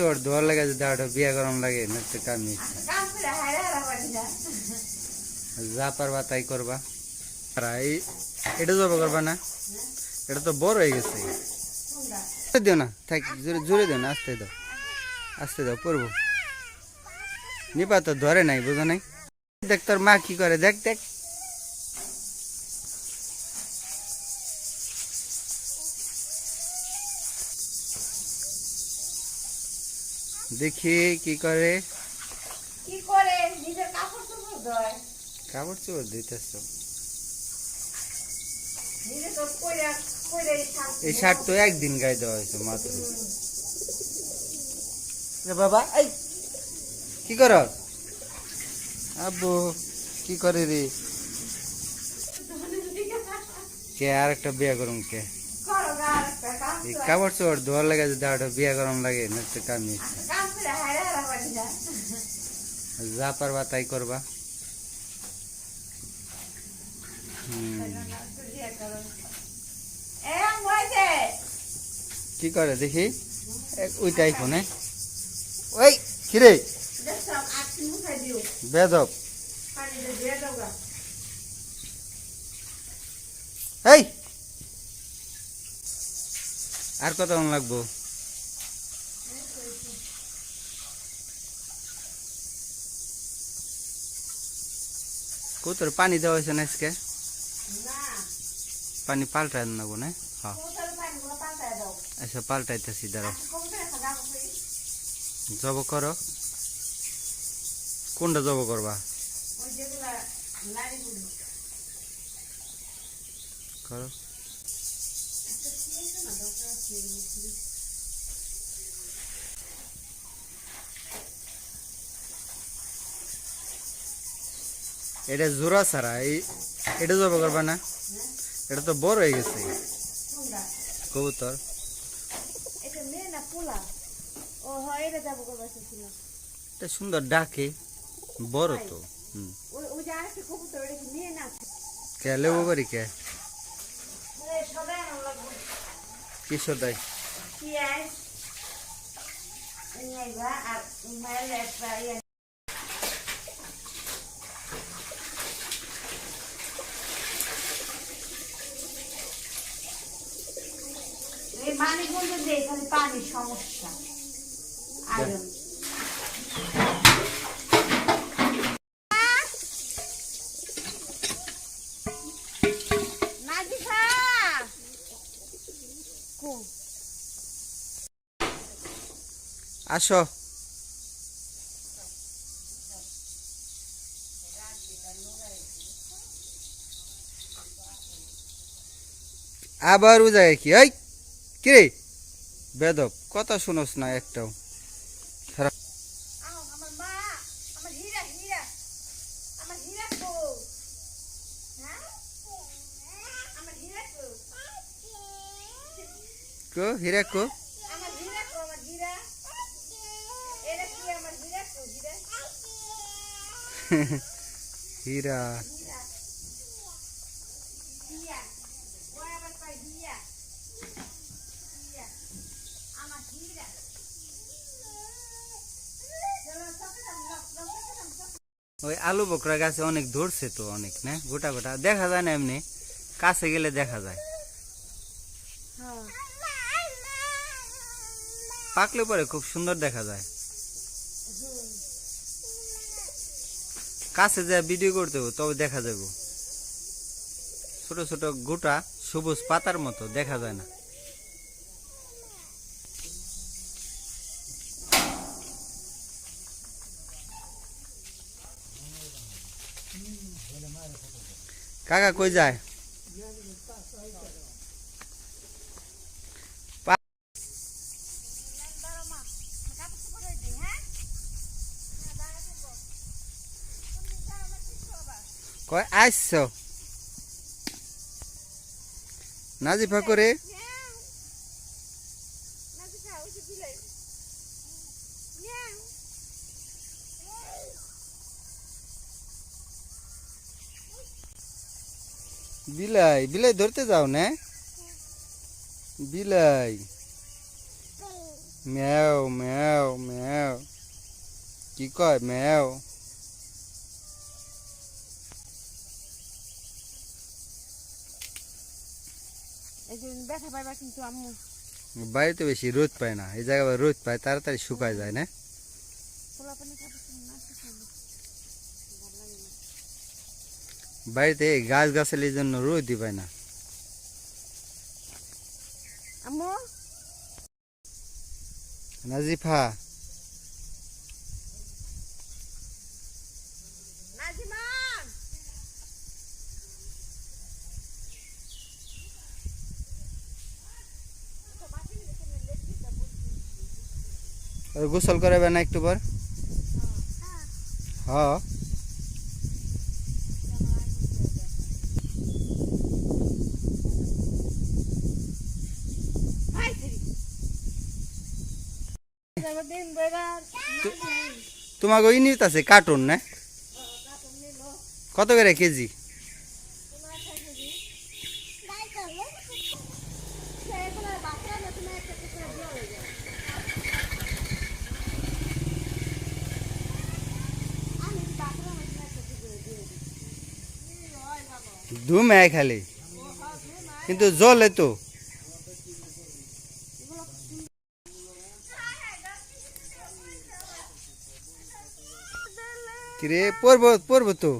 তোর দোয়ার লাগে যদি আরও বিয়া গরম লাগে, না তো কাম যা পারবা তাই করবা। আর এই, এটা জব করবা না? এটা তো বড় হয়ে গেছে। দিও না, থাক, জোরে জোরে দিও না, আস্তে দাও। আস্তে দাও পড়ব নিপা তো ধরে নাই, বুঝো নাই? দেখ তোর মা কি করে, দেখ দেখ। দেখি কি করে। কি করে? নিজের কাপড় চোপড় ধয় কাপড় চোপড় দিতেছ এই শার্ট তো একদিন গায়ে দেওয়া হয়েছে মাত্র। বাবা এই কি কর? আব্বু কি করে রে? কে আর একটা বিয়া করুম কে। কাপড় চোপড় ধোয়ার লাগে যদি আরও বিয়া গরম লাগে না তো কামি কাম করে হায়রা হারা পারি না যা পারবা তাই করবা। কি করে দেখি? ওইটাই ফোনে ওই কিরে? বেদব এই আর কত লাগবো? কোতর পানি দেওয়া হয়েছে না আজকে? পানি পাল্টায় নেব না? হ্যাঁ। আচ্ছা পাল্টাইতেছি দাঁড়াও। খাওয়া জব করো। কোনটা জব করবা? করো। এটা জোড়া ছাড়া এই এটা জব করবা না। এটা তো বড় হয়ে গেছে। কবুতর। এটা যাব সুন্দর ডাকে বড় তো কি কে লেবু করি আর মায়ের যে এখানে পানির সমস্যা। আয়রন। আসো। আবার ও জায়গায় কি? এই! কিরে? বেদব কথা শুনোস না একটাও। কো? কো? হীরা কো আমার হীরা কো আমার হীরা এটা কি আমার হীরা কো হীরা হীরা হীরা হিয়া ওই আবার কই হিয়া হিয়া আমার হীরা চলো সকালে লক লক ওই আলু বকরা গাছে অনেক ধরছে তো অনেক না? গোটা গোটা। দেখা যায় না এমনি? কাছে গেলে দেখা যায়। হ্যাঁ। পাকলে পরে খুব সুন্দর দেখা যায়। কাছে যা ভিডিও করতে তবে দেখা যাবে। ছোট ছোট গোটা সবুজ পাতার মতো দেখা যায় না। কাকা কই যায়? কয় আসছো নাজিফা করে বিলাই বিলাই ধরতে যাও না বিলাই ম্যাও ম্যাও ম্যাও কি কয় ম্যাও এই যে ব্যথা পাইবা কিন্তু আম্মু। বাড়িতে বেশি রোদ পায় না এই জায়গায় আবার রোদ পায় তাড়াতাড়ি শুকায় যায় না পোলা পানি খাব না বাড়িতে গাছ গাছালির জন্য রোদই পায় না। নাজিফা। গোসল করাবে না একটু পর? হ। তোমাকে ওই নিতে আছে কার্টুন না? কত করে কেজি? ধুমে খালি। কিন্তু জলে তো কিরে? পড়ব পড়ব তো।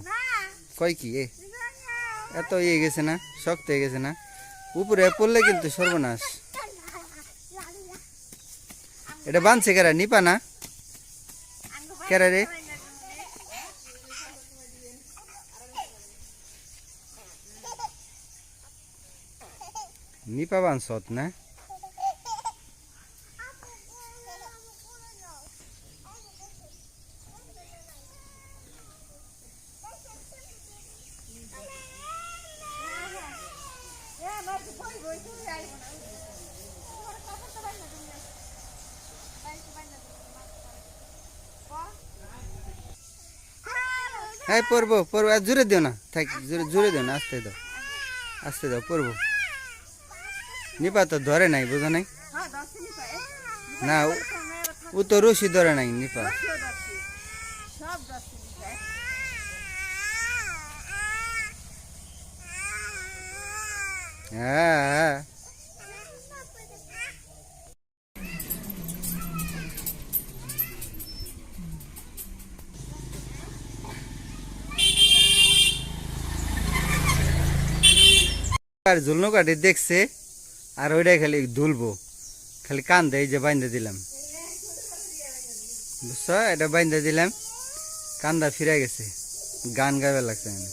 কয় কি? এ এত ইয়ে গেছে না শক্ত হয়ে গেছে না। উপরে পড়লে কিন্তু সর্বনাশ। এটা বানছে কেরা? নিপা না? কেরা রে? নিপা বানছত না? হ্যাঁ পড়ব পড়ব আর জুড়ে দিও না, থাক, জুড়ে জুড়ে দিও না, আস্তে দাও। আস্তে দাও পড়ব নিপা তো ধরে নাই, বুঝো নাই? না, ও- তো রশি ধরে নাই, নিপা। সব হ্যাঁ। আর ঝুলনো কাঠি দেখছে আর ওইটাই খালি ধুলবো। খালি কান দেয় যে বাইন্দে দিলাম। বুঝছ? এটা বাইন্দে দিলাম, কান্দা ফিরে গেছে। গান গাবে লাগছে মানে।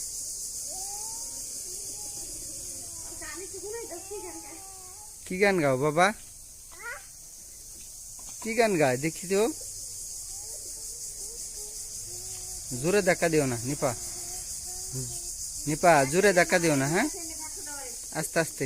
কি গান গাও বাবা? কি গান গায়? দেখি তো। জোরে ধাক্কা দিও না, নিপা। নিপা জোরে ধাক্কা দিও না হ্যাঁ আস্তে আস্তে।